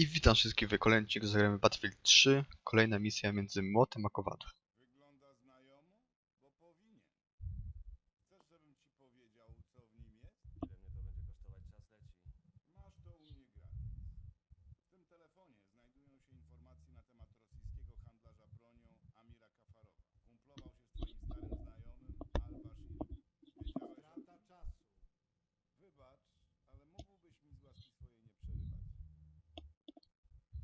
I witam wszystkich w kolejnym odcinku zagramy Battlefield 3. Kolejna misja między młotem a kowadłem. Wygląda znajomo? Bo powinien. Chcesz, żebym ci powiedział, co w nim jest? Ile mnie to będzie kosztować czas leci? Masz to u mnie gratis. W tym telefonie znajdują się informacje na temat rosyjskiego handlarza bronią Amira Kafarowa. Kumplował się z twoim starym znajomym Al-Bashirem. Wiedziałeś o tym? czasu. Wybacz, ale mógłbyś mi z łaski swojej nie przerywać.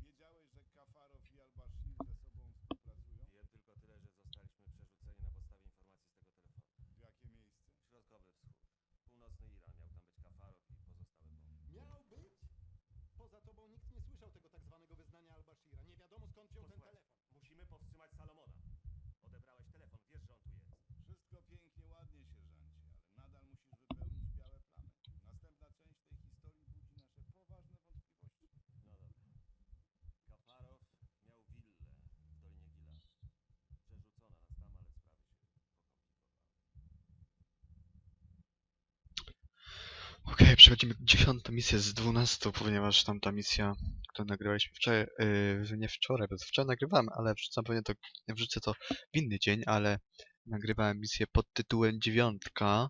Wiedziałeś, że Kafarow i Al-Bashir ze sobą współpracują? Wiem tylko tyle, że zostaliśmy przerzuceni na podstawie informacji z tego telefonu. W jakie miejsce? Środkowy wschód. Północny Iran. Miał tam być Kafarow i pozostałe bomby. Miał być? Poza tobą nikt nie słyszał tego tak zwanego wyznania Al-Bashira. Nie wiadomo skąd wziął ten Posłuchaj, telefon. musimy powstrzymać Salomona. Odebrałeś telefon, wiesz, że on tu jest. Wszystko pięknie, ładnie, sierżancie, ale nadal musisz wypełnić białe plamy. Następna część tej historii budzi nasze poważne wątpliwości. No dobra. Kafarow miał willę w Dolinie Gilad. Przerzucono nas tam, ale sprawy się Okej, przechodzimy dziesiątą misję z 12, ponieważ tamta misja, którą nagrywaliśmy wczoraj, yy, nie wczoraj, bo wczoraj nagrywałem, ale wrzucam pewnie to, wrzucę to w inny dzień, ale nagrywałem misję pod tytułem dziewiątka,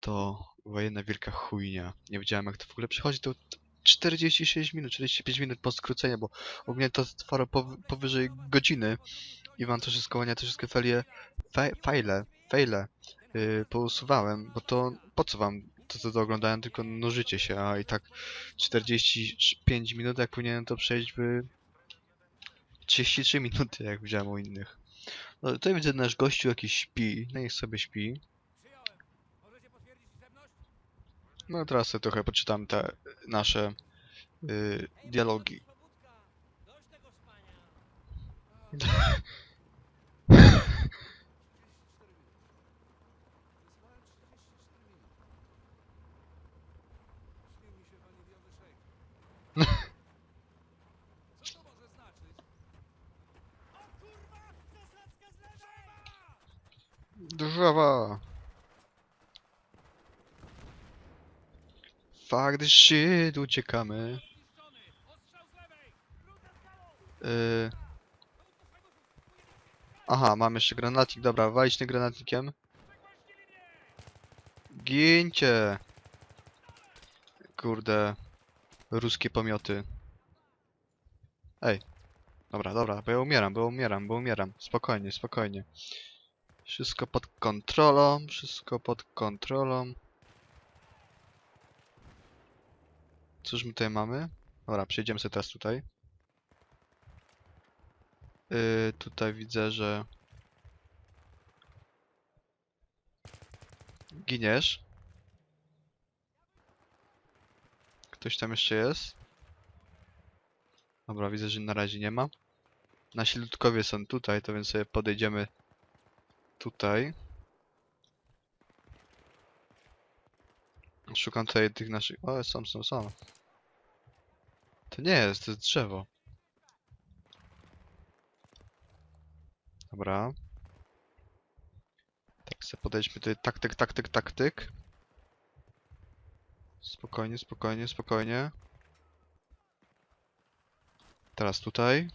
to była jedna wielka chujnia. Nie wiedziałem jak to w ogóle przechodzi, to 46 minut, 45 minut po skróceniu, bo u mnie to trwało pow powyżej godziny. I wam to wszystko, nie te wszystkie felie, fe, fajle, fejle yy, pousuwałem, bo to po co wam to, co to oglądałem, tylko nożycie się, a i tak 45 minut, jak powinienem to przejść by 33 minuty, jak widziałem u innych. No tutaj widzę nasz gościu jakiś śpi, no niech sobie śpi. No teraz sobie trochę poczytam te nasze yy, dialogi. Fuck this shit, uciekamy. Yy... Aha, mam jeszcze granatnik, dobra, walić tym granatnikiem. Gincie! Kurde, ruskie pomioty. Ej, dobra, dobra, bo ja umieram, bo umieram, bo umieram. Spokojnie, spokojnie. Wszystko pod kontrolą, wszystko pod kontrolą. Cóż my tutaj mamy? Dobra, przejdziemy sobie teraz tutaj. Yy, tutaj widzę, że... Giniesz. Ktoś tam jeszcze jest? Dobra, widzę, że na razie nie ma. Nasi ludkowie są tutaj, to więc sobie podejdziemy tutaj. Szukam tutaj tych naszych... O, są, są, są. To nie jest, to jest drzewo. Dobra. Tak sobie podejdźmy tutaj. Taktyk, taktyk, taktyk. Spokojnie, spokojnie, spokojnie. Teraz tutaj.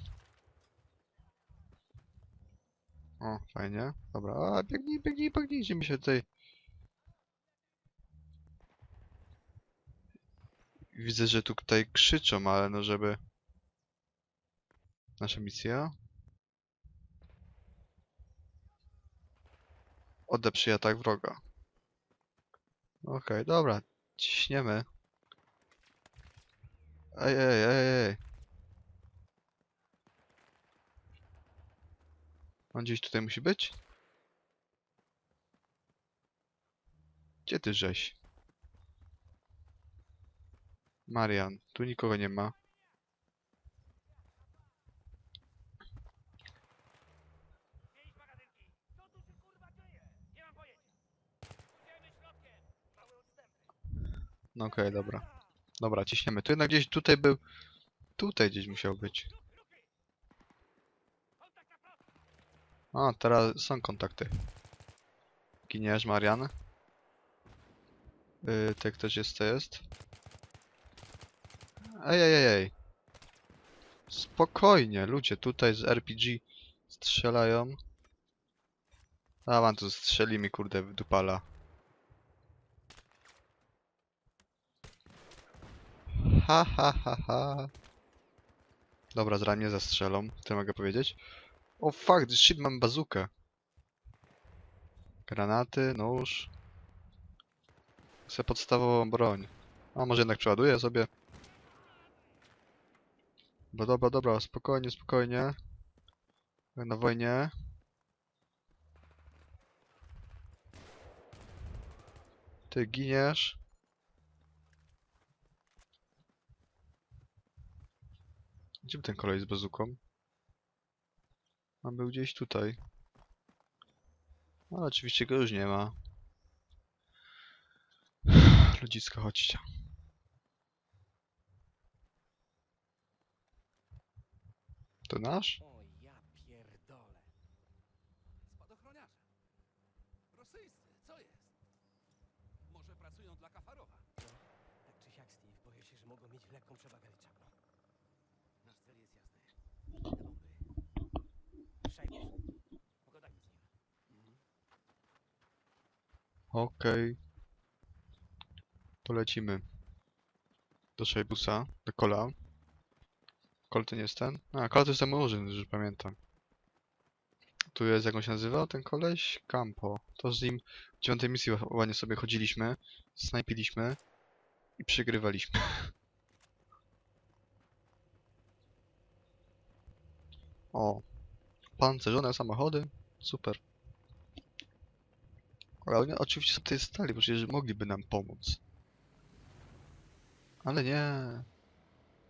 O, fajnie. Dobra, a biegnij, biegnij, biegnij, gdzie mi się tutaj... Widzę, że tu tutaj krzyczą, ale no żeby... Nasza misja. Odeprzyj atak wroga. Okej, dobra. Ciśniemy. Ej, ej, ej, ej. On gdzieś tutaj musi być? Gdzie ty żeś? Marian, tu nikogo nie ma. No okej, dobra. Dobra, ciśniemy. Tu jednak gdzieś tutaj był. Tutaj gdzieś musiał być. A, teraz są kontakty. Giniesz, Marian? Yy, tutaj ktoś jest, to jest? Ej, ej, ej. Spokojnie, ludzie tutaj z RPG strzelają. A man tu strzeli mi kurde dupala. Ha ha ha ha. Dobra, zaraz mnie zastrzelą, co mogę powiedzieć. O fuck, this shit, mam bazukę. Granaty, nóż. Chcę podstawową broń. A może jednak przeładuję sobie. Bo dobra, dobra, spokojnie, spokojnie. Na wojnie. Ty giniesz. Gdzie ten kolej z bazuką? On był gdzieś tutaj. Ale oczywiście go już nie ma. Ludziska, chodźcie. To nasz? O ja pierdolę. Spadochroniarze. Rosyjscy, co jest? Może pracują dla Kafarowa? Tak czy siak, Steve, boję się, że mogą mieć lekką przewagę liczebną. Nasz cel jest jasny. Te bomby. Przejmiesz. Pogadajmy z nim. Okej. To lecimy. Do Szejbusa, do Kola. Kol to nie jest ten? A, Kol to jest ten murzyn, już pamiętam. Tu jest, jak on się nazywał, ten koleś? Campo. To z nim w dziewiątej misji ła- ładnie sobie chodziliśmy, snajpiliśmy i przegrywaliśmy. O, pancerzone samochody, super. Ale oni oczywiście sobie tutaj stali, bo przecież mogliby nam pomóc. Ale nie.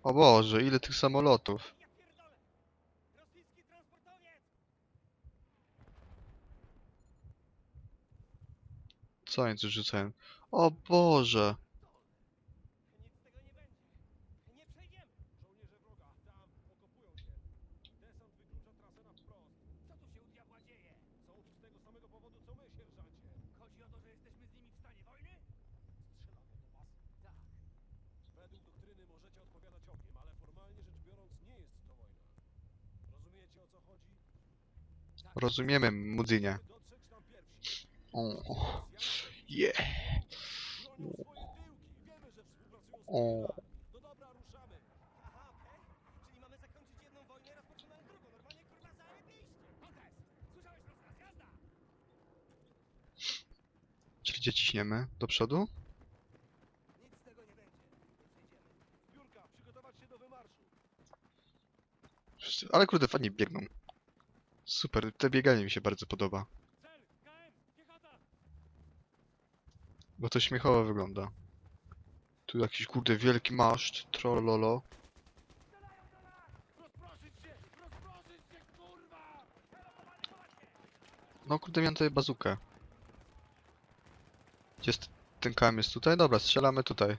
O Boże, ile tych samolotów. Co oni tu rzucają? O Boże. Nic z tego nie będzie. Nie przejdziemy. Żołnierze wroga, tam, okopują się. Desant wyklucza trasę na wprost. Co tu się u diabła dzieje? Są tu z tego samego powodu, co my, sierżancie. Chodzi o to, że jesteśmy z nimi w stanie wojny? Strzelamy do was. Tak. Według doktryny możecie odpowiadać ogniem, ale formalnie rzecz biorąc nie jest to wojna. Rozumiecie o co chodzi? Rozumiemy, Mudzynie. Musimy dotrzeć tam pierwsi. O, Rosjanie yeah. bronią swoje tyłki. Wiemy, że współpracują z O. Kremlem. No dobra, ruszamy. Aha, okej. Czyli mamy zakończyć jedną wojnę i rozpoczynać drugą. Normalnie kurwa zajebiście. Okres! Słyszałeś rozkaz? Jazda! Czyli gdzie ciśniemy? Do przodu? Nic z tego nie będzie. Nie przejdziemy. Zbiórka, przygotować się do wymarszu. Wszyscy- Ale kurde, fajnie biegną. Super, te bieganie mi się bardzo podoba. Bo to śmiechowo wygląda. Tu jakiś kurde wielki maszt, trollolo. No kurde, miałem tutaj bazukę. Gdzie ten KM jest tutaj? Dobra, strzelamy tutaj.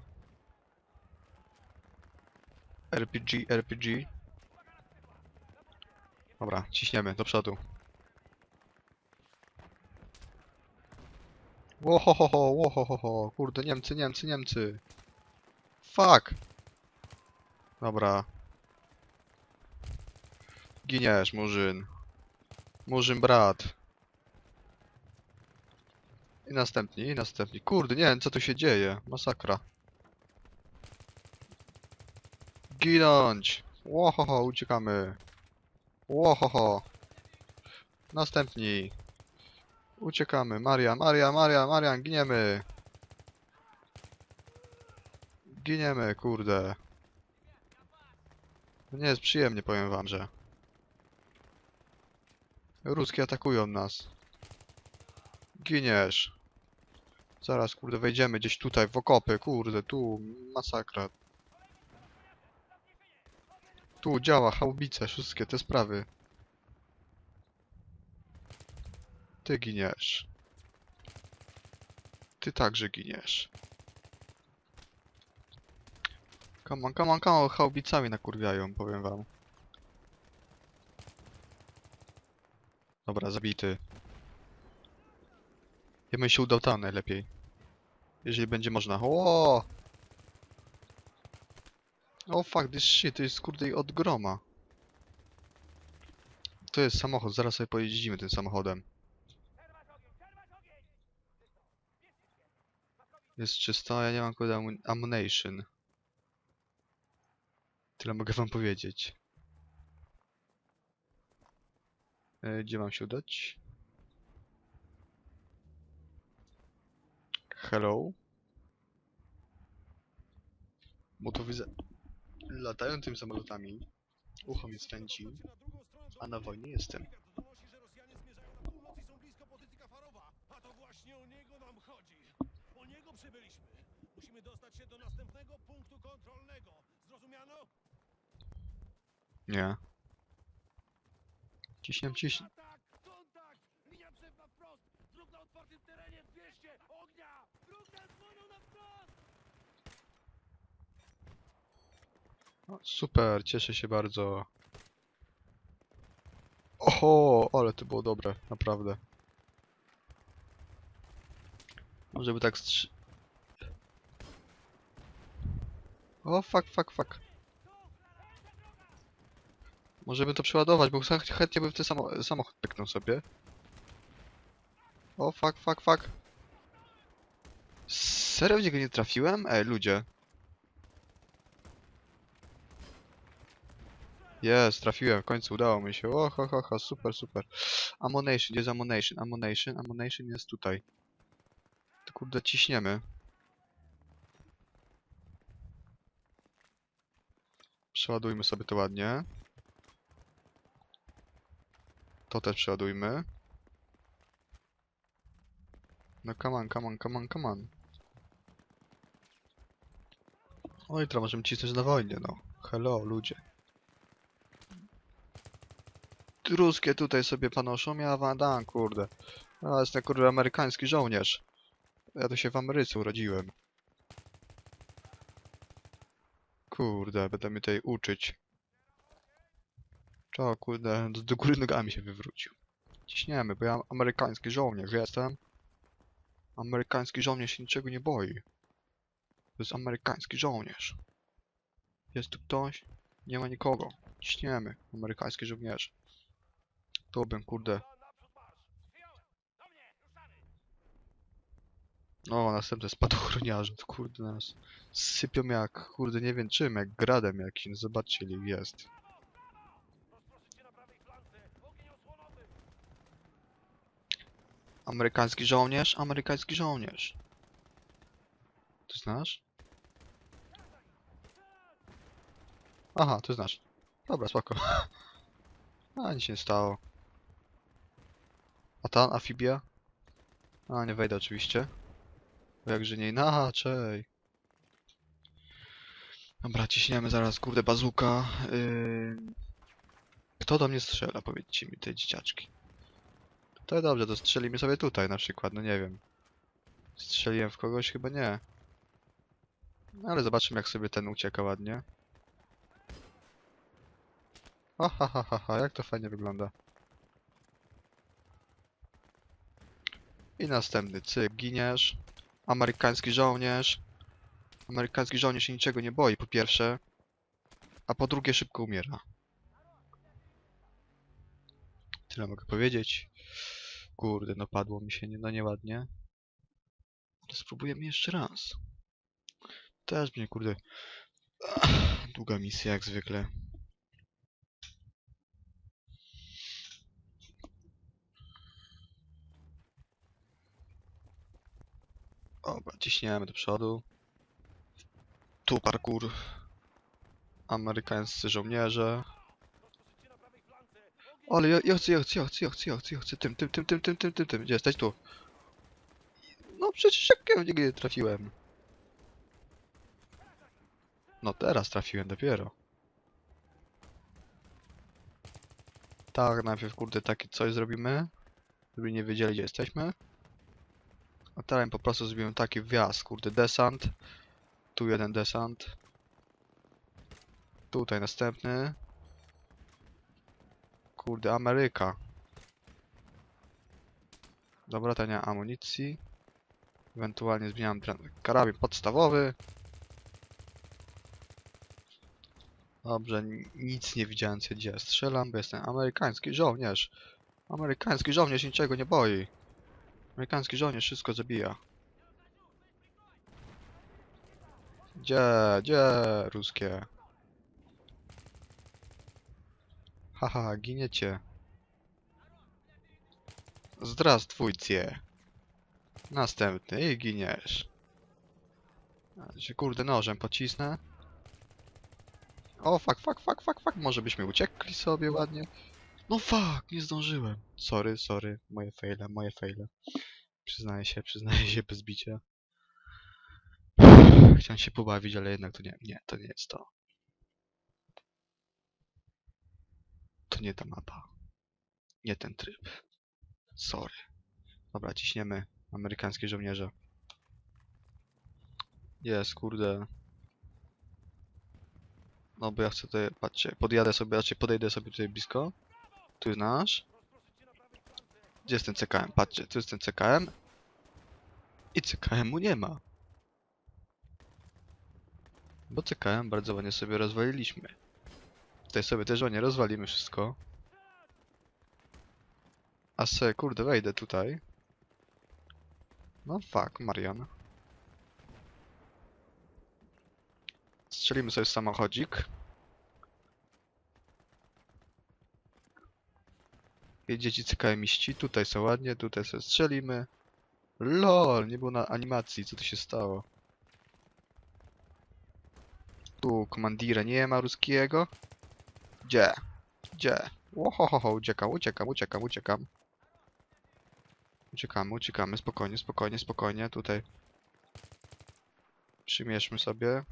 RPG, RPG. Dobra, ciśniemy do przodu. Łohohoho, łohohoho, kurde, Niemcy, Niemcy, Niemcy. Fuck. Dobra. Giniesz, murzyn. Murzyn brat. I następni, i następni. Kurde, nie wiem co tu się dzieje. Masakra. Ginąć! Łohoho, uciekamy. Łohoho. Następni. Uciekamy. Marian, Marian, Marian, Marian, giniemy. Giniemy, kurde. Nie jest przyjemnie, powiem wam, że. Ruskie atakują nas. Giniesz. Zaraz, kurde, wejdziemy gdzieś tutaj w okopy, kurde, tu masakra. Tu działa haubice, wszystkie te sprawy. Ty giniesz. Ty także giniesz. Come on, come on, come on, haubicami nakurwiają, powiem wam. Dobra, zabity. Ja bym się udał tam najlepiej. Jeżeli będzie można. O! Oh fuck, this shit, to jest kurde od groma. to jest samochód, zaraz sobie pojeździmy tym samochodem. Jest czysto, ja nie mam ammu- ammunition. Tyle mogę wam powiedzieć. E, Gdzie mam się udać? Hello? Widzę. Latają tym samolotami, ucho mi stręci, a na wojnie jestem. Musimy dostać się do następnego punktu kontrolnego. Zrozumiano? Nie. Ciśniam, ciśniam. Super, cieszę się bardzo. Oho, ale to było dobre, naprawdę. Może by tak strzy... O, fuck, fuck, fuck. Może by to przeładować, bo chę- chętnie bym w ten samo samochód pyknął sobie. O, fuck, fuck, fuck. Serio w niego nie trafiłem? Ej, ludzie. Jest, trafiłem, w końcu udało mi się. O, ho, ho, ho, super, super. Ammunition, gdzie jest ammunition? Ammunition, ammunition jest tutaj. To kurde, ciśniemy. Przeładujmy sobie to ładnie. To też przeładujmy. No come on, come on, come on, come on. Oj, teraz możemy cisnąć na wojnie, no. Hello, ludzie. Ruskie tutaj sobie panoszą, ja wam kurde. A, jestem kurde amerykański żołnierz. Ja tu się w Ameryce urodziłem. Kurde, będę mnie tutaj uczyć. Czo, kurde, do, do góry nogami się wywrócił. Ciśniemy, bo ja amerykański żołnierz jestem. Amerykański żołnierz się niczego nie boi. To jest amerykański żołnierz. Jest tu ktoś? Nie ma nikogo. Ciśniemy, amerykański żołnierz. To bym, kurde. O, następny spadochroniarze, kurde nas sypią jak, kurde, nie wiem czym, jak gradem jakimś, zobaczcie ile jest. Amerykański żołnierz, amerykański żołnierz. Ty znasz? Aha, ty znasz. Dobra, spoko. A, nic się nie stało. A ta amfibia? A, nie wejdę oczywiście. Bo jakże nie inaczej. Dobra, ciśniemy zaraz, kurde, bazuka. Yy... Kto do mnie strzela, powiedzcie mi, te dzieciaczki. To dobrze, to strzelimy sobie tutaj na przykład, no nie wiem. Strzeliłem w kogoś? Chyba nie. No ale zobaczymy jak sobie ten ucieka ładnie. Ha ha ha ha, ha jak to fajnie wygląda. I następny cyk, giniesz. Amerykański żołnierz. Amerykański żołnierz się niczego nie boi, po pierwsze. A po drugie szybko umiera. Tyle mogę powiedzieć. Kurde, no padło mi się nie, no nieładnie. Ale spróbujemy jeszcze raz. Też mnie, kurde... Długa misja jak zwykle. Dobra, ciśniemy do przodu. Tu parkour. Amerykańscy żołnierze. Ale ja, ja chcę, ja chcę, ja chcę, ja chcę, ja chcę, ja chcę, tym, tym, tym, tym, tym, tym, tym, tym, gdzie jesteś tu? No przecież jak ja niego nie trafiłem? No teraz trafiłem dopiero. Tak, najpierw kurde takie coś zrobimy, żeby nie wiedzieli gdzie jesteśmy. A teraz im po prostu zrobimy taki wjazd, kurde, desant. Tu jeden desant. Tutaj następny. Kurde, Ameryka. Dobra, ma amunicji. Ewentualnie zmieniam karabin podstawowy. Dobrze, nic nie widziałem gdzie strzelam, bo jestem amerykański żołnierz. Amerykański żołnierz niczego nie boi. Amerykański żołnierz wszystko zabija. Gdzie, gdzie ruskie? Haha, giniecie. Zdrastwujcie. Następny i giniesz. Się kurde nożem pocisnę. O, fuck, fuck, fuck, fuck, fuck. Może byśmy uciekli sobie ładnie. No fuck, nie zdążyłem. Sorry, sorry. Moje faile, moje faile. Przyznaję się, przyznaję się bez bicia. Chciałem się pobawić, ale jednak to nie, nie, to nie jest to. To nie ta mapa. Nie ten tryb. Sorry. Dobra, ciśniemy. Amerykańskie żołnierze. Jest, kurde. No bo ja chcę tutaj, patrzcie, podjadę sobie, raczej podejdę sobie tutaj blisko. Tu jest nasz. Gdzie jest ten CKM? Patrzcie, tu jest ten CKM. I CKM mu nie ma. Bo CKM bardzo ładnie sobie rozwaliliśmy. Tutaj sobie też nie rozwalimy wszystko. A se, kurde, wejdę tutaj. No fuck, Marian. Strzelimy sobie samochodzik. I dzieci CKM-iści. Tutaj są ładnie, tutaj sobie strzelimy. LOL, nie było na animacji, co tu się stało? Tu komandira nie ma ruskiego. Gdzie? Gdzie? Ohohoho, uciekam, uciekam, uciekam, uciekam. Uciekamy, uciekamy, spokojnie, spokojnie, spokojnie, tutaj. Przymierzmy sobie.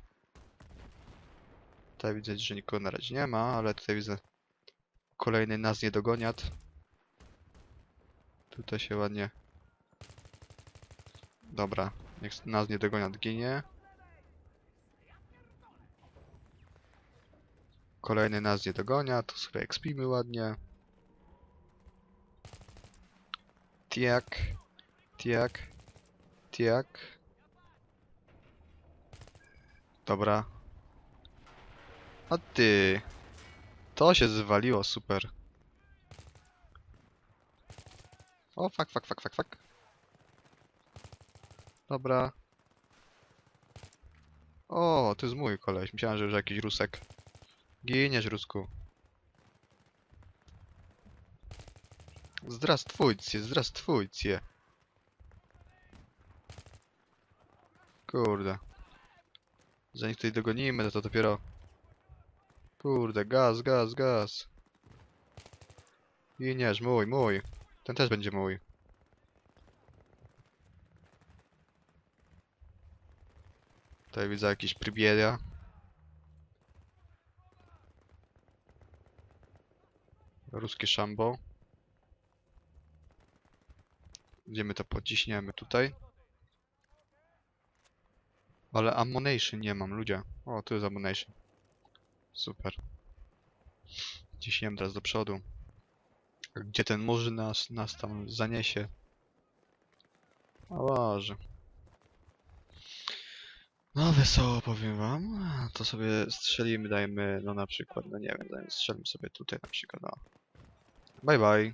Tutaj widzę, że nikogo na razie nie ma, ale tutaj widzę kolejny nas niedogoniat. Tutaj się ładnie... Dobra, niech nas niedogoniat ginie. Kolejny nas nie dogonia, to sobie ekspimy ładnie. Tiak, tiak, tiak. Dobra. A ty. To się zwaliło, super. O, fuck, fuck, fuck, fuck, fuck. Dobra. O, to jest mój koleś. Myślałem, że już jakiś rusek. Giniesz, Rusku. Zdrastwujcie, zdrastwujcie. Kurde. Zanim tutaj dogonimy, no to dopiero... Kurde, gaz, gaz, gaz. Giniesz, mój, mój. Ten też będzie mój. Tutaj widzę jakiś prybiedia. Ruskie szambo. Gdzie my to pociśniemy? Tutaj. Ale ammunition nie mam, ludzie. O, tu jest ammunition. Super. Ciśniemy teraz do przodu. Gdzie ten murzyn nas, nas tam zaniesie? O Boże. No wesoło powiem wam. To sobie strzelimy, dajmy, no na przykład, no nie wiem, dajmy, strzelmy sobie tutaj na przykład, no. Bye bye.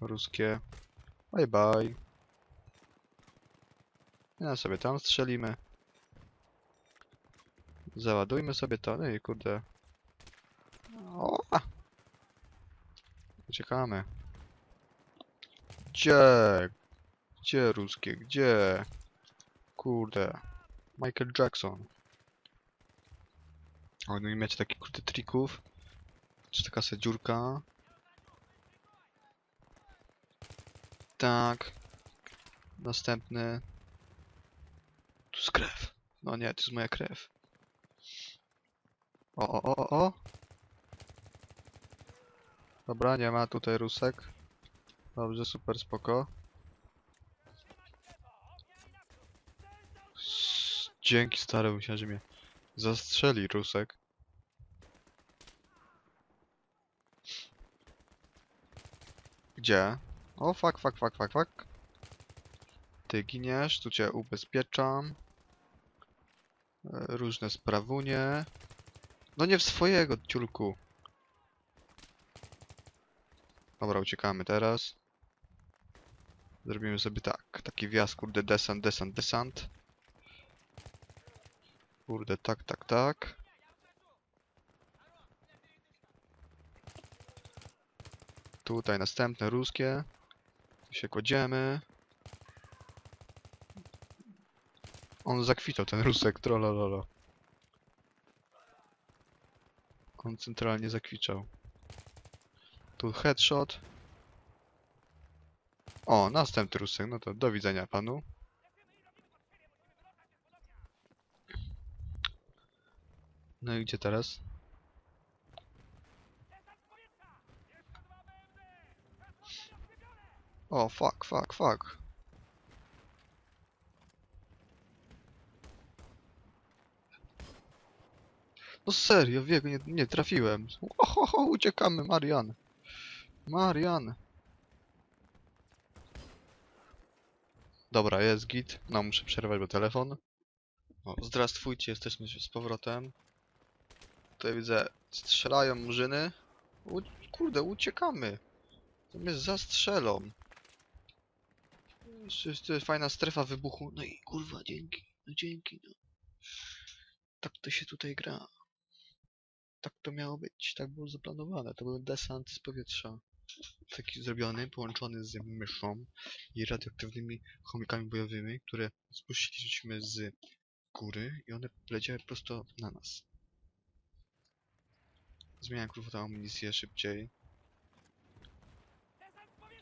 Ruskie. Bye bye. Ja sobie tam strzelimy. Załadujmy sobie to, no i kurde. O! Uciekamy. Gdzie? Gdzie ruskie? Gdzie? Kurde. Michael Jackson. O, no i macie takich kurde trików. Czy taka se dziurka? Tak. Następny. Tu jest krew. No nie, to jest moja krew. O, o, o, o. Dobra, nie ma tutaj rusek. Dobrze, super, spoko. Dzięki stary, myślałem, że mnie zastrzeli rusek. Gdzie? O, fuck, fuck, fuck, fuck, fuck. Ty giniesz, tu cię ubezpieczam. E, Różne sprawunie. No nie w swojego, ciulku. Dobra, uciekamy teraz. Zrobimy sobie tak. Taki wjazd, kurde, desant, desant, desant. Kurde, tak, tak, tak. Tutaj następne ruskie. Tu się kładziemy. On zakwitał, ten rusek, trollololo. On centralnie zakwiczał. Tu headshot. O, następny rusek, no to do widzenia panu. No i gdzie teraz? O, fuck, fuck, fuck. No serio, wiego nie, nie trafiłem. Ohoho, uciekamy, Marian. Marian. Dobra, jest git. No, muszę przerwać, bo telefon. O, zdrastwujcie, jesteśmy z powrotem. Tutaj widzę, strzelają murzyny. U kurde, uciekamy. Mnie zastrzelą. To jest fajna strefa wybuchu. No i kurwa, dzięki. No dzięki, no. Tak to się tutaj gra. Tak to miało być. Tak było zaplanowane. To był desant z powietrza. Taki zrobiony, połączony z myszą i radioaktywnymi chomikami bojowymi, które spuściliśmy z góry i one leciały prosto na nas. Zmieniam kurwa tę amunicję szybciej.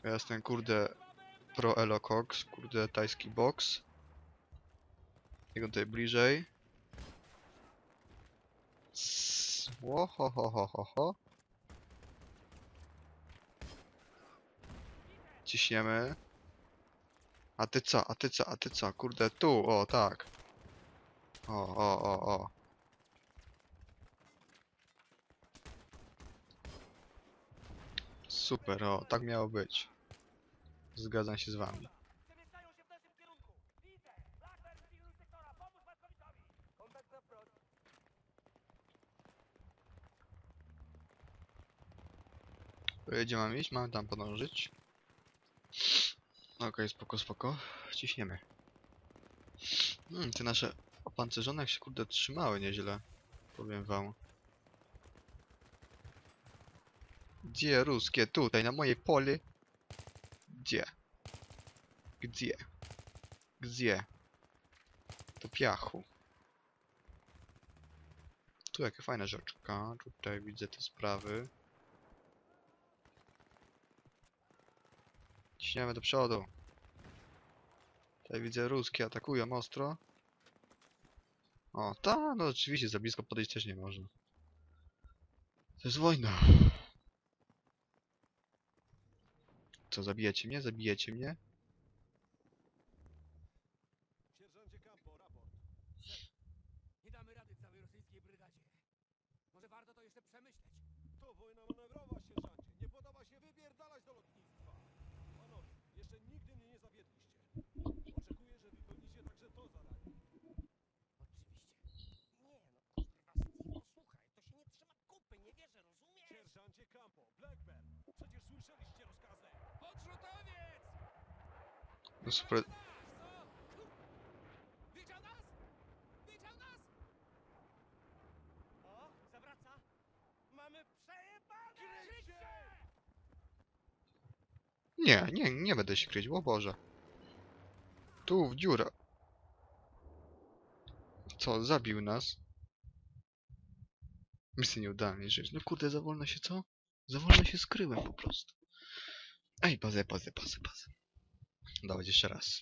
Ja jestem kurde pro Elo Cox, kurde tajski box. Jego tutaj bliżej. Ło, ho, ho, ho, ho, ho. Ciśniemy. A ty co, a ty co, a ty co? Kurde, tu, o tak. O, o, o, o. Super, o, tak miało być. Zgadzam się z wami. Gdzie mam iść? Mam tam podążyć. Okej, spoko, spoko. Ciśniemy. Hmm, te nasze opancerzone jak się kurde trzymały nieźle. Powiem wam. Gdzie ruskie? Tutaj, na mojej poli. Gdzie? Gdzie? Gdzie? To piachu. Tu jakie fajne rzeczka. Tutaj widzę te sprawy. Ciśniemy do przodu. Tutaj widzę ruskie atakują ostro. O, ta, no oczywiście za blisko podejść też nie można. To jest wojna. Co, zabijecie mnie? Zabijecie mnie? Sierżancie Campo, raport. Nie damy rady całej rosyjskiej brygadzie. Może warto to jeszcze przemyśleć. To wojna manewrowa, sierżancie. Nie podoba się wypierdalać do lotnictwa. Panowie, jeszcze nigdy mnie nie zawiedliście. Oczekuję, że wypełnicie także to zadanie. Oczywiście. Nie no, kurwa, Steve, słuchaj, to się nie trzyma kupy, nie wierzę, Campo, Blackburn, przecież słyszeliście rozkazy. Odrzutowiec! No super. Widział nas? Widział nas? O, zawraca. Mamy przejebane! Nie, nie, nie będę się kryć, o Boże. Tu, w dziurę. Co, zabił nas? Misja nieudalnie rzecz. No kurde, za wolno się co? Za wolno się skryłem po prostu. Ej, bazę, bazę, bazę, bazę. Dawać jeszcze raz.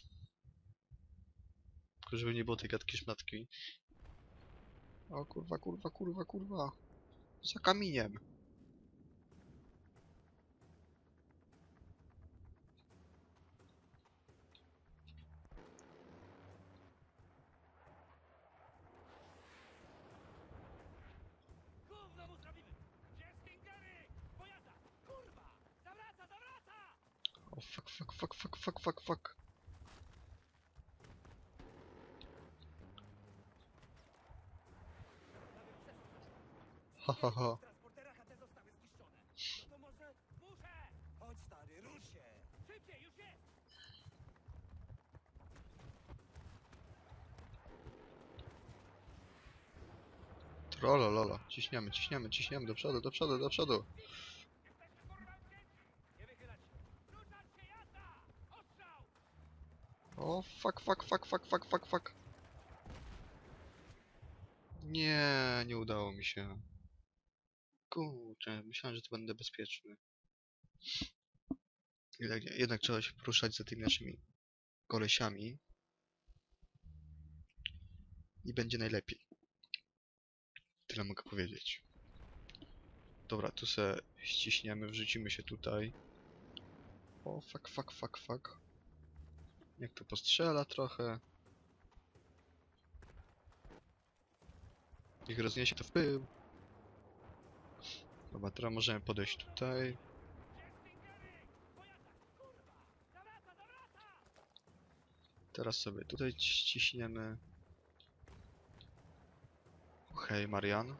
Tylko żeby nie było tej gadki szmatki. O kurwa, kurwa, kurwa, kurwa. Za kamieniem. Gówno mu zrobimy! Gdzie Stingery? Pojazda! Kurwa! Zawraca, zawraca! O fuck, fuck, fuck, fuck, fuck, fuck, fuck. ho, ho, ho. Transporterach, a te zostały zniszczone. To może... Muszę! Chodź, stary, rusz się! Szybciej, już jest! Trolololo. Ciśniemy, ciśniemy, ciśniemy do przodu, do przodu, do przodu. Nie wychylać się! Ruszać się, jazda! Ostrzał! O, fuck, fuck, fuck, fuck, fuck, fuck, fuck. Nie, nie udało mi się. Kurczę, myślałem, że to będę bezpieczny. Jednak, jednak trzeba się poruszać za tymi naszymi kolesiami. I będzie najlepiej. Tyle mogę powiedzieć. Dobra, tu se ściśniemy, wrzucimy się tutaj. O, fuck, fuck, fuck, fuck. Jak to postrzela trochę. Ich rozniesie to w pył. Dobra, teraz możemy podejść tutaj. Teraz sobie tutaj ściśniemy. Hej, Marian.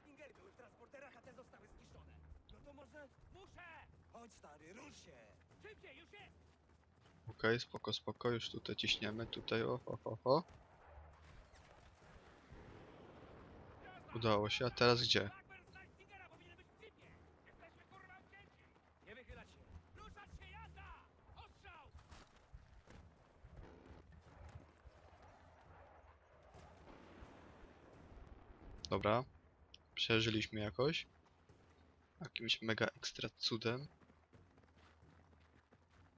Stingery były w transporterach, a te zostały zniszczone. No to może... Muszę! Chodź, stary, rusz się! Szybciej, już jest! Okej, spoko, spoko, już tutaj ciśniemy, tutaj, o, ho, ho, ho. Udało się, a teraz gdzie? Dobra. Przeżyliśmy jakoś. Jakimś mega ekstra cudem.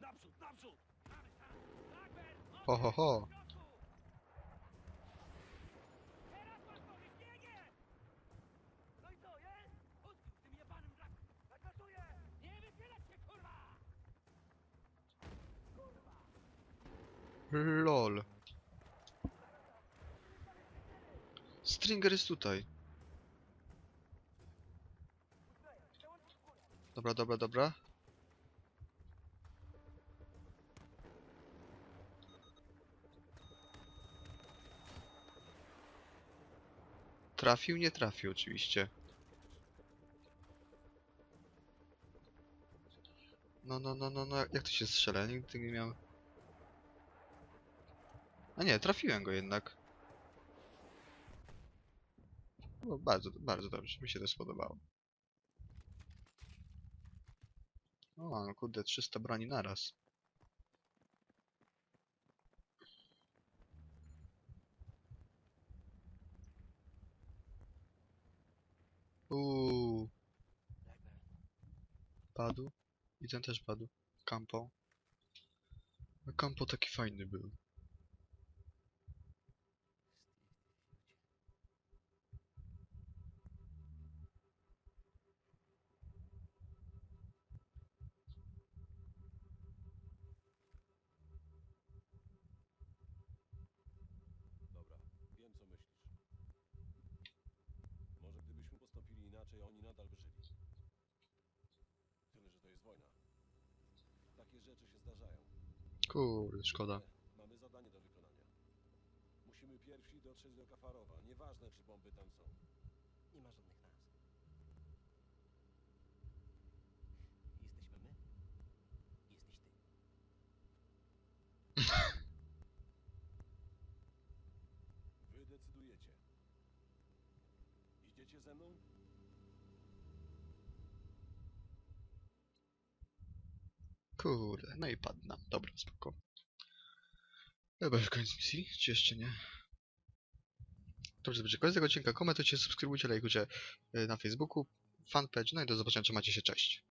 Naprzód, naprzód! Blackbird, Ho, ho, ho. Teraz masz powiedz, biegnie! No i co, jest? Odbił z tym jebanym Black... Zakatuję! Nie wychylać się, kurwa! LOL. Stringer jest tutaj. Dobra, dobra, dobra. Trafił, nie trafił oczywiście. No, no, no, no, no, jak to się strzela? Nigdy nie miałem. A nie, trafiłem go jednak. No, bardzo, bardzo dobrze, mi się to spodobało. O, no kurde, 300 broni naraz. Uuu, padł. I ten też padł. Campo. A Campo taki fajny był. Dobra, wiem co myślisz. Może gdybyśmy postąpili inaczej, oni nadal by żyli. Tyle, że to jest wojna. Takie rzeczy się zdarzają. Kurde, szkoda. Mamy zadanie do wykonania. Musimy pierwsi dotrzeć do Kafarowa. Nieważne, czy bomby tam są. Nie ma żadnych nas. Jesteśmy my. Jesteś ty. Wy decydujecie. Idziecie ze mną? Kurde, no i padł nam. Dobra, spoko. Chyba już koniec misji, czy jeszcze nie? Dobrze, będzie koniec tego odcinka. Komentujcie, subskrybujcie, lajkujcie y, na Facebooku, fanpage, no i do zobaczenia, trzymajcie się, cześć.